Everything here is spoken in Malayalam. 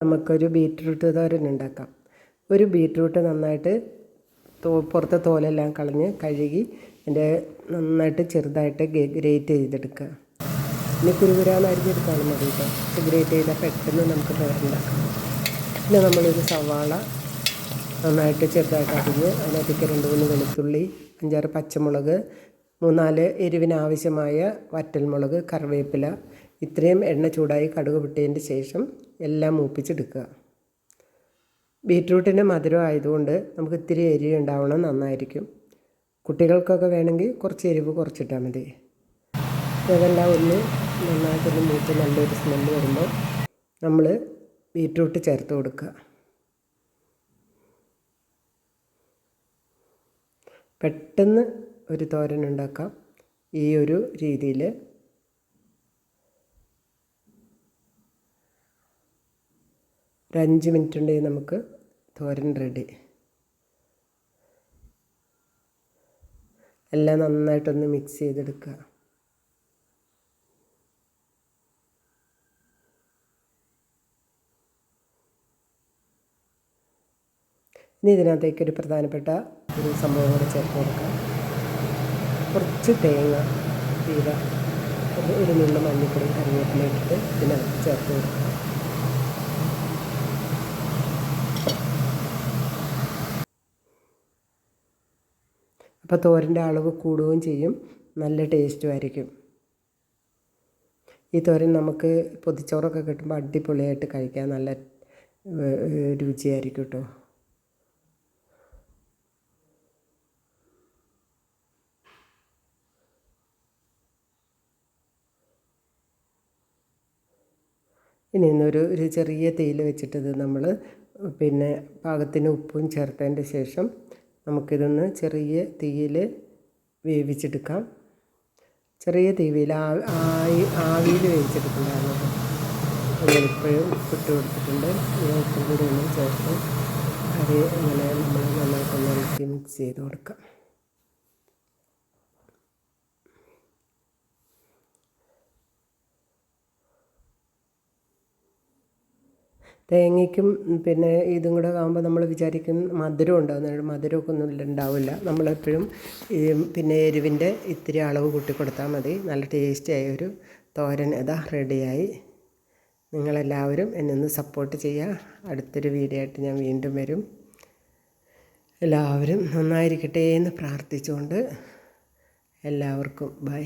നമുക്കൊരു ബീറ്റ്റൂട്ട് തോരൻ ഉണ്ടാക്കാം. ഒരു ബീറ്റ്റൂട്ട് നന്നായിട്ട് തോ പുറത്തെ തോലെല്ലാം കളഞ്ഞ് കഴുകി അതിന്റെ നന്നായിട്ട് ചെറുതായിട്ട് ഗ്രേറ്റ് ചെയ്തെടുക്കുക. ഇനി കുരുകുരാന്ന് മതി കേട്ടോ. ഗ്രേറ്റ് ചെയ്താൽ പെട്ടെന്ന് നമുക്ക് തോരൻ ഉണ്ടാക്കാം. പിന്നെ നമ്മളൊരു സവാള നന്നായിട്ട് ചെറുതായിട്ട് അരിഞ്ഞ് അതിനകത്തേക്ക് രണ്ട് മൂന്ന് വെളുത്തുള്ളി അഞ്ചാറ് പച്ചമുളക് മൂന്നാൽ എരിവിനാവശ്യമായ വറ്റൽമുളക് കറിവേപ്പില ഇത്രയും എണ്ണ ചൂടായി കടുക് പൊട്ടിയതിന്റെ ശേഷം എല്ലാം മൂപ്പിച്ചെടുക്കുക. ബീറ്റ്റൂട്ടിന് മധുരം ആയതുകൊണ്ട് നമുക്ക് ഇത്തിരി എരിവ് ഉണ്ടാവണം നന്നായിരിക്കും. കുട്ടികൾക്കൊക്കെ വേണമെങ്കിൽ കുറച്ച് എരിവ് കുറച്ചിട്ടാൽ മതി. ഇതെല്ലാം ഒന്ന് നന്നായിട്ടൊന്ന് മൂത്ത് നല്ലൊരു സ്മെല്ല് വരുമ്പോൾ നമ്മൾ ബീറ്റ്റൂട്ട് ചേർത്ത് കൊടുക്കുക. പെട്ടെന്ന് ഒരു തോരൻ ഉണ്ടാക്കാം. ഈ ഒരു രീതിയിൽ ഒരു അഞ്ച് മിനിറ്റ് ഉണ്ടെങ്കിൽ നമുക്ക് തോരൻ റെഡി. എല്ലാം നന്നായിട്ടൊന്ന് മിക്സ് ചെയ്തെടുക്കുക. ഇനി ഇതിനകത്തേക്ക് ഒരു പ്രധാനപ്പെട്ട ഒരു സംഭവം കൂടെ ചേർത്ത് കൊടുക്കാം. കുറച്ച് തേങ്ങ തീര ഒരു ഒരു മഞ്ഞപ്പൊടി മഞ്ഞൾപ്പൊടി കറിവേപ്പില ഇട്ടിട്ട് ഇതിനകത്ത് ചേർത്ത് കൊടുക്കുക. അപ്പോൾ തോരന്റെ അളവ് കൂടുകയും ചെയ്യും. നല്ല ടേസ്റ്റും ആയിരിക്കും. ഈ തോരൻ നമുക്ക് പൊതിച്ചോറൊക്കെ കിട്ടുമ്പോൾ അടിപൊളിയായിട്ട് കഴിക്കാൻ നല്ല രുചിയായിരിക്കും കേട്ടോ ഇനി ഇന്നൊരു ഒരു ചെറിയ തേയില വെച്ചിട്ടത് നമ്മൾ പിന്നെ പാകത്തിന് ഉപ്പും ചേർത്തതിന്റെ ശേഷം നമുക്കിതൊന്ന് ചെറിയ തീയിൽ വേവിച്ചെടുക്കാം. ചെറിയ തീവിയിൽ ആവി ആവിയിൽ വേവിച്ചെടുക്കുന്നതാണ് ഇപ്പോഴും ഉപ്പിട്ട് കൊടുത്തിട്ടുണ്ട്. ഉപ്പും കൂടി ഒന്ന് ചേർത്ത് അത് ഇങ്ങനെ നമ്മൾ നന്നായിട്ടൊന്ന് ഇളക്കി മിക്സ് ചെയ്ത് കൊടുക്കാം. തേങ്ങയ്ക്കും പിന്നെ ഇതും കൂടെ ആകുമ്പോൾ നമ്മൾ വിചാരിക്കും മധുരം ഉണ്ടാകുന്ന മധുരമൊക്കെ ഒന്നും ഉണ്ടാവില്ല. നമ്മളെപ്പോഴും ഈ പിന്നെ എരിവിന്റെ ഇത്തിരി അളവ് കൂട്ടി കൊടുത്താൽ മതി. നല്ല ടേസ്റ്റിയായ ഒരു തോരൻ ഇതാ റെഡിയായി നിങ്ങളെല്ലാവരും എന്നെ ഒന്ന് സപ്പോർട്ട് ചെയ്യുക അടുത്തൊരു വീഡിയോ ആയിട്ട് ഞാൻ വീണ്ടും വരും. എല്ലാവരും നന്നായിരിക്കട്ടെ എന്ന് പ്രാർത്ഥിച്ചുകൊണ്ട് എല്ലാവർക്കും ബൈ